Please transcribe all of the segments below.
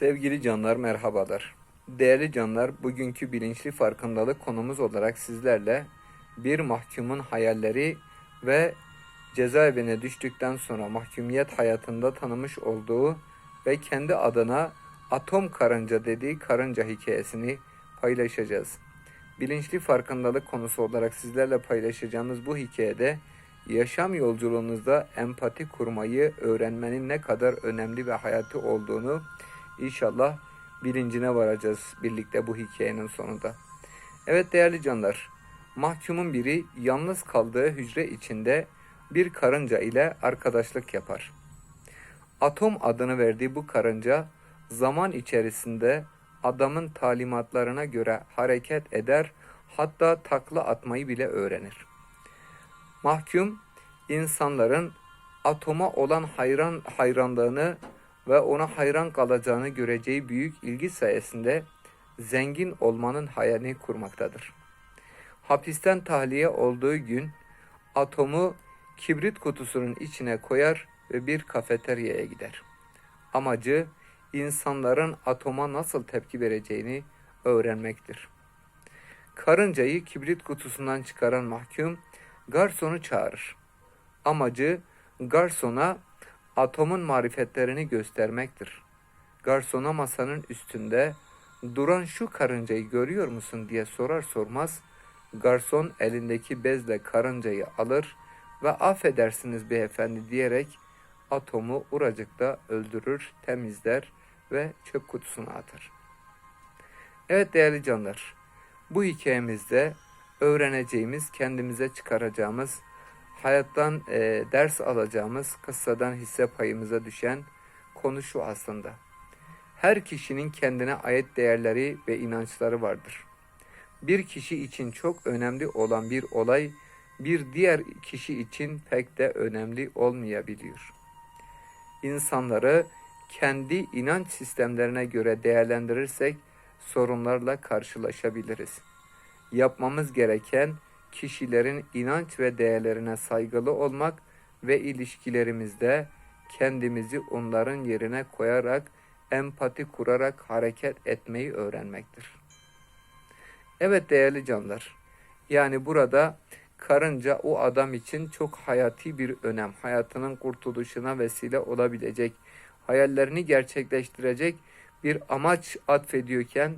Sevgili canlar merhabalar. Değerli canlar bugünkü bilinçli farkındalık konumuz olarak sizlerle bir mahkumun hayalleri ve cezaevine düştükten sonra mahkumiyet hayatında tanımış olduğu ve kendi adına atom karınca dediği karınca hikayesini paylaşacağız. Bilinçli farkındalık konusu olarak sizlerle paylaşacağımız bu hikayede yaşam yolculuğunuzda empati kurmayı öğrenmenin ne kadar önemli ve hayati olduğunu İnşallah bilincine varacağız birlikte bu hikayenin sonunda. Evet değerli canlar, mahkumun biri yalnız kaldığı hücre içinde bir karınca ile arkadaşlık yapar. Atom adını verdiği bu karınca zaman içerisinde adamın talimatlarına göre hareket eder, hatta takla atmayı bile öğrenir. Mahkum insanların atoma olan hayran hayranlığını ve ona hayran kalacağını göreceği büyük ilgi sayesinde zengin olmanın hayalini kurmaktadır. Hapisten tahliye olduğu gün atomu kibrit kutusunun içine koyar ve bir kafeteryaya gider. Amacı insanların atoma nasıl tepki vereceğini öğrenmektir. Karıncayı kibrit kutusundan çıkaran mahkum garsonu çağırır. Amacı garsona atomun marifetlerini göstermektir. Garsona masanın üstünde duran şu karıncayı görüyor musun diye sorar sormaz garson elindeki bezle karıncayı alır ve affedersiniz beyefendi diyerek atomu uracıkta öldürür, temizler ve çöp kutusuna atar. Evet değerli canlar, bu hikayemizde öğreneceğimiz, kendimize çıkaracağımız hayattan e, ders alacağımız kıssadan hisse payımıza düşen konu şu aslında. Her kişinin kendine ait değerleri ve inançları vardır. Bir kişi için çok önemli olan bir olay bir diğer kişi için pek de önemli olmayabiliyor. İnsanları kendi inanç sistemlerine göre değerlendirirsek sorunlarla karşılaşabiliriz. Yapmamız gereken kişilerin inanç ve değerlerine saygılı olmak ve ilişkilerimizde kendimizi onların yerine koyarak empati kurarak hareket etmeyi öğrenmektir. Evet değerli canlar. Yani burada karınca o adam için çok hayati bir önem, hayatının kurtuluşuna vesile olabilecek, hayallerini gerçekleştirecek bir amaç atfediyorken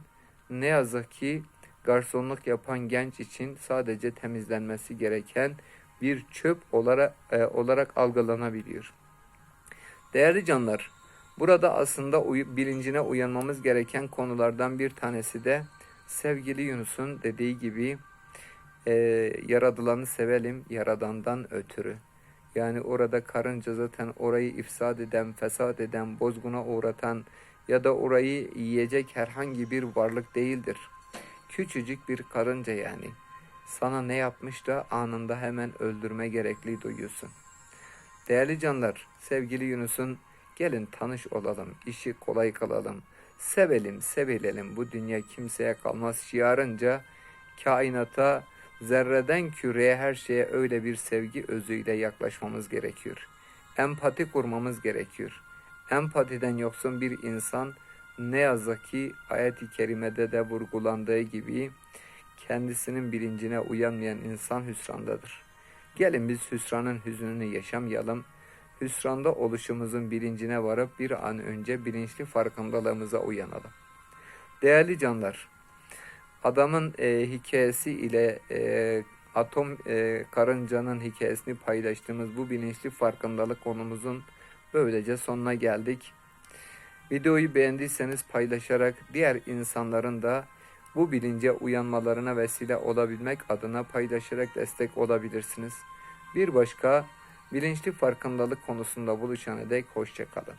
ne yazık ki garsonluk yapan genç için sadece temizlenmesi gereken bir çöp olarak, e, olarak algılanabiliyor. Değerli canlar, burada aslında uy bilincine uyanmamız gereken konulardan bir tanesi de sevgili Yunus'un dediği gibi e, yaradılanı sevelim yaradandan ötürü. Yani orada karınca zaten orayı ifsad eden, fesat eden, bozguna uğratan ya da orayı yiyecek herhangi bir varlık değildir. Küçücük bir karınca yani. Sana ne yapmış da anında hemen öldürme gerekli duyuyorsun. Değerli canlar, sevgili Yunus'un gelin tanış olalım, işi kolay kılalım. Sevelim, sevilelim. Bu dünya kimseye kalmaz şiarınca kainata zerreden küreye her şeye öyle bir sevgi özüyle yaklaşmamız gerekiyor. Empati kurmamız gerekiyor. Empatiden yoksun bir insan ne yazık ki ayet-i kerimede de vurgulandığı gibi kendisinin bilincine uyanmayan insan hüsrandadır. Gelin biz hüsranın hüznünü yaşamayalım. Hüsranda oluşumuzun bilincine varıp bir an önce bilinçli farkındalığımıza uyanalım. Değerli canlar, adamın e, hikayesi ile e, atom e, karıncanın hikayesini paylaştığımız bu bilinçli farkındalık konumuzun böylece sonuna geldik. Videoyu beğendiyseniz paylaşarak diğer insanların da bu bilince uyanmalarına vesile olabilmek adına paylaşarak destek olabilirsiniz. Bir başka bilinçli farkındalık konusunda buluşana dek hoşçakalın.